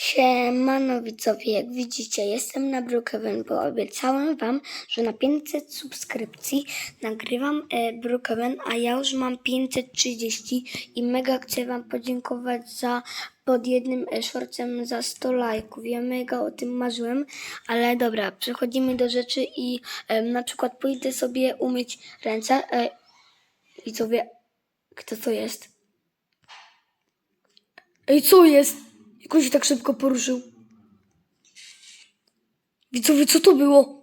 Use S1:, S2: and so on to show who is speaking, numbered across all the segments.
S1: Siemano widzowie, jak widzicie, jestem na Brookhaven, bo obiecałem wam, że na 500 subskrypcji nagrywam e, Brookhaven, a ja już mam 530 i mega chcę wam podziękować za pod jednym e, shortcem za 100 lajków. Ja mega o tym marzyłem, ale dobra, przechodzimy do rzeczy i e, na przykład pójdę sobie umyć ręce. E, widzowie, kto to jest? Ej, co jest? Się tak szybko poruszył? Widzowie, co to było?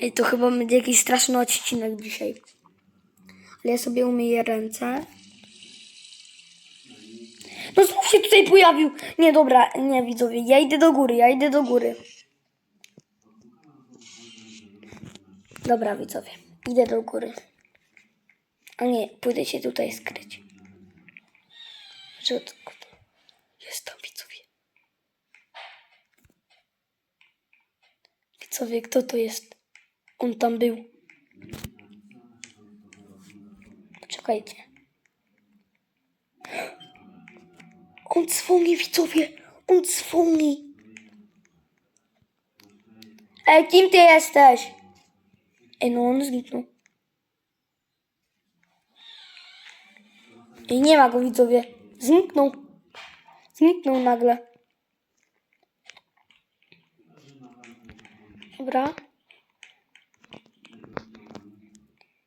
S1: Ej, to chyba będzie jakiś straszny odcinek dzisiaj. Ale ja sobie umyję ręce. No znów się tutaj pojawił. Nie, dobra, nie widzowie, ja idę do góry, ja idę do góry. Dobra, widzowie, idę do góry. A nie, pójdę się tutaj skryć. Że to... Jest tam widzowie. Widzowie, kto to jest? On tam był. Poczekajcie. On dzwoni, widzowie. On dzwoni. Ej, kim ty jesteś? Ej, no on zniknął. Ej, nie ma go, widzowie. Zniknął. Zniknął nagle. Dobra.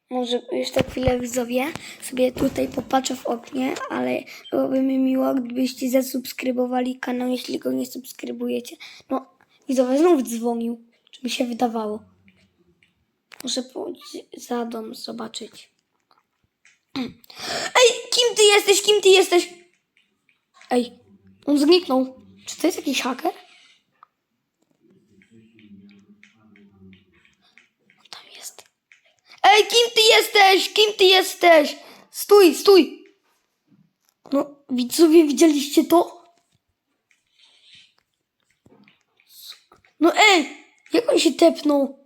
S1: Może jeszcze chwilę widzowie sobie tutaj popatrzę w oknie, ale byłoby mi miło, gdybyście zasubskrybowali kanał, jeśli go nie subskrybujecie. No, widzowie znów dzwonił, czy mi się wydawało. Muszę pójść za dom zobaczyć. Ej, kim ty jesteś? Kim ty jesteś? Ej, on zniknął. Czy to jest jakiś haker? On tam jest. Ej, kim ty jesteś? Kim ty jesteś? Stój, stój. No, widzowie, widzieliście to? No ej, jak on się tepnął?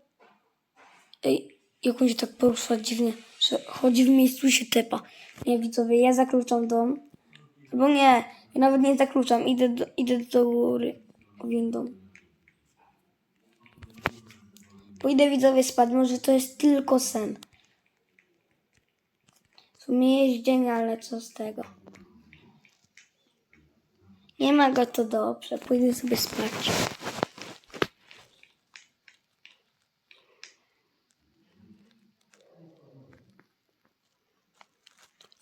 S1: Ej, jak on się tak porusza dziwnie, że chodzi w miejscu i się tepa. Nie, widzowie, ja zakluczam dom. Bo nie, ja nawet nie zakluczam, idę do, idę do góry windą. Pójdę widzowie spać, może to jest tylko sen. W sumie jest dzień, ale co z tego. Nie ma go to dobrze, pójdę sobie spać.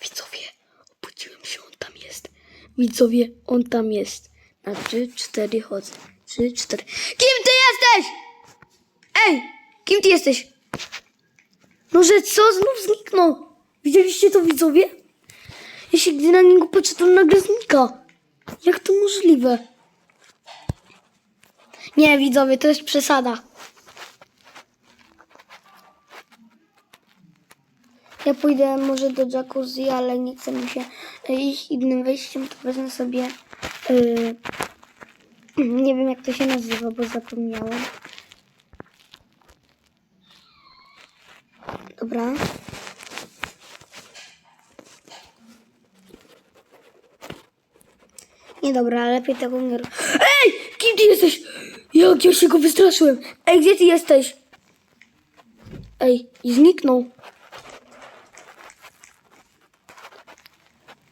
S1: Widzowie, obudziłem się, on tam jest. Widzowie, on tam jest. Na 3, 4 chodzę. 3, 4. Ej, kim ty jesteś? No, że co? Znów zniknął. Widzieliście to, widzowie? Jeśli gdy na niego patrzę, to nagle znika. Jak to możliwe? Nie, widzowie, to jest przesada. Ja pójdę może do jacuzzi, ale nie chcę mi się e, iść innym wejściem, to wezmę sobie. Yy, nie wiem jak to się nazywa, bo zapomniałam. Dobra. Nie dobra, lepiej tego nie. Ej! Kim ty jesteś? Jak ja się go wystraszyłem. Ej, gdzie ty jesteś? Ej, i zniknął.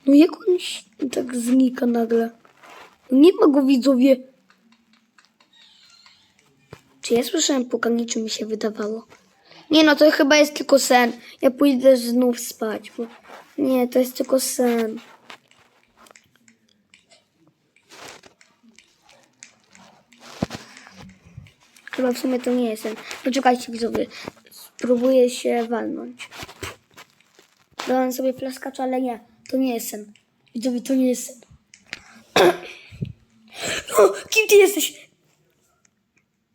S1: No jak on tak znika nagle? Nie ma go widzowie. Czy ja słyszałem pukanie, czy mi się wydawało? Nie no, to chyba jest tylko sen. Ja pójdę znów spać, bo... Nie, to jest tylko sen. Chyba w sumie to nie jest sen. Poczekajcie widzowie. Spróbuję się walnąć. Dałem sobie plaskacza, ale nie. To nie jest sen. Widzowie, to nie jest sen. No, kim ty jesteś?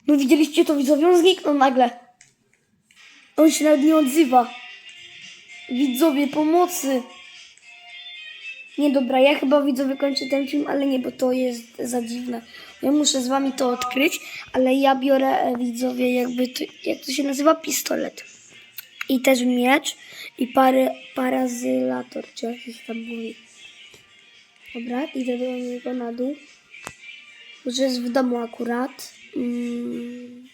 S1: No widzieliście to widzowie? On zniknął nagle. On się nawet nie odzywa. Widzowie, pomocy. Nie dobra, ja chyba widzowie kończę ten film, ale nie, bo to jest za dziwne. Ja muszę z wami to odkryć, ale ja biorę e, widzowie jakby, to, jak to się nazywa, pistolet. I też miecz i pary, parazylator, czy jak się tam mówi. Dobra, idę do niego na dół. Może jest w domu akurat. Mm.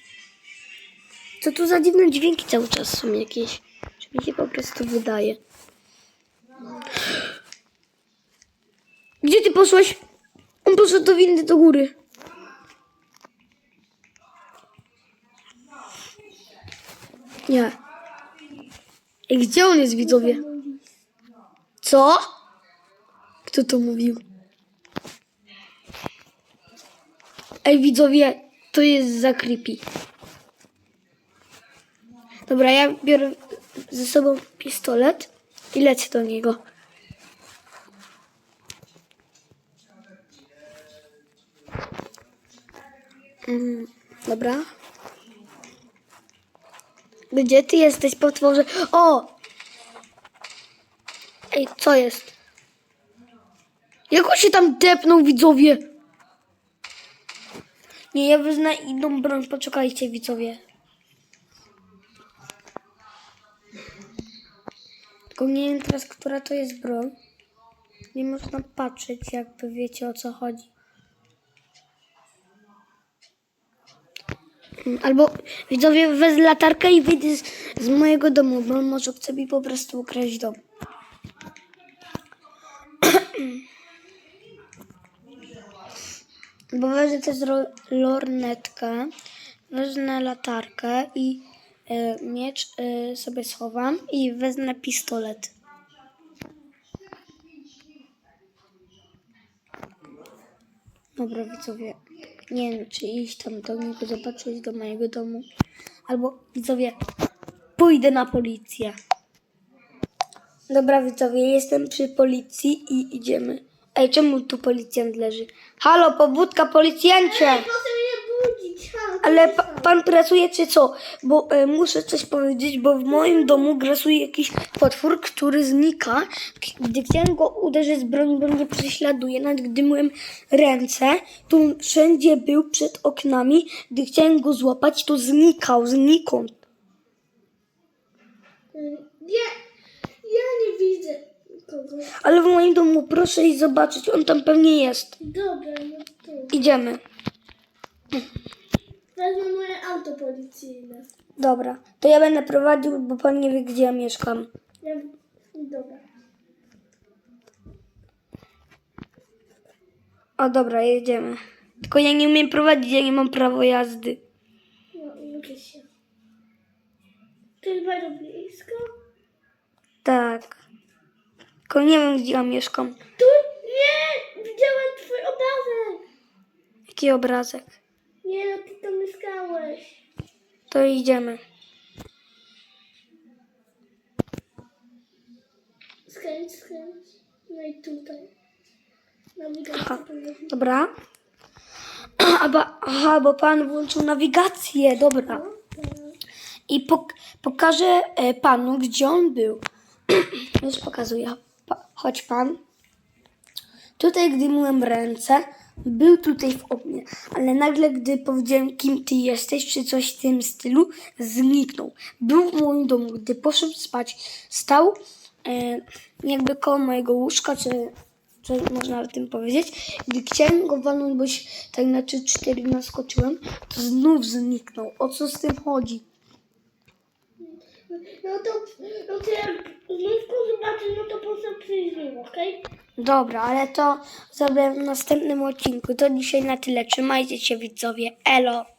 S1: Co tu za dziwne dźwięki cały czas są jakieś? Czy mi się po prostu wydaje? Gdzie ty poszłeś? On poszedł do windy do góry. Nie. Ej, gdzie on jest, widzowie? Co? Kto to mówił? Ej, widzowie, to jest za creepy. Dobra, ja biorę ze sobą pistolet i lecę do niego. Mm, dobra. Gdzie ty jesteś, potworze? O! Ej, co jest? Jak on się tam depnął, widzowie? Nie, ja wezmę inną broń. Poczekajcie, widzowie. Nie wiem teraz, która to jest broń. Nie można patrzeć, jakby wiecie o co chodzi. Albo widzowie wezmę latarkę i wyjdę z, z mojego domu, bo może chce mi po prostu ukraść dom. Bo wezmę też lornetkę, wezmę latarkę i miecz e, sobie schowam i wezmę pistolet. Dobra, widzowie, nie wiem, czy iść tam do niego, zobaczyć do mojego domu. Albo, widzowie, pójdę na policję. Dobra, widzowie, jestem przy policji i idziemy. Ej, czemu tu policjant leży? Halo, pobudka, policjancie!
S2: Proszę mnie budzić, halo.
S1: Ale pa, pan pracuje czy co? Bo e, muszę coś powiedzieć, bo w moim domu grasuje jakiś potwór, który znika. Gdy chciałem go uderzyć z broni, bo mnie prześladuje, nawet gdy myłem ręce, to wszędzie był przed oknami. Gdy chciałem go złapać, to znikał, znikąd.
S2: Ja, ja nie widzę kogoś.
S1: Ale w moim domu proszę iść zobaczyć, on tam pewnie jest.
S2: Dobra, no to.
S1: Idziemy.
S2: Wezmę moje auto policyjne.
S1: Dobra, to ja będę prowadził, bo pan nie wie, gdzie ja mieszkam.
S2: Ja, dobra.
S1: O dobra, jedziemy. Tylko ja nie umiem prowadzić, ja nie mam prawo jazdy.
S2: No, uczę się. To jest bardzo blisko.
S1: Tak. Tylko nie wiem, gdzie ja mieszkam.
S2: Tu? Nie! Widziałem twój obrazek.
S1: Jaki obrazek?
S2: Nie, no ty tam mieszkałeś.
S1: To idziemy.
S2: Skręć, skręć. No i tutaj. Nawigacja.
S1: Dobra. A ba, aha, bo pan włączył nawigację. Dobra. I pok pokażę e, panu, gdzie on był. Już pokazuję. Pa chodź pan. Tutaj, gdy myłem ręce, był tutaj w oknie, ale nagle, gdy powiedziałem, kim ty jesteś, czy coś w tym stylu, zniknął. Był w moim domu, gdy poszedł spać, stał e, jakby koło mojego łóżka, czy co można o tym powiedzieć. Gdy chciałem go walnąć, bo się tak na 3-4 naskoczyłem, to znów zniknął. O co z tym chodzi?
S2: No to, no to jak znów go zobaczę, no to po prostu przyjść znów, okej?
S1: Dobra, ale to zrobię w następnym odcinku. To dzisiaj na tyle. Trzymajcie się widzowie. Elo!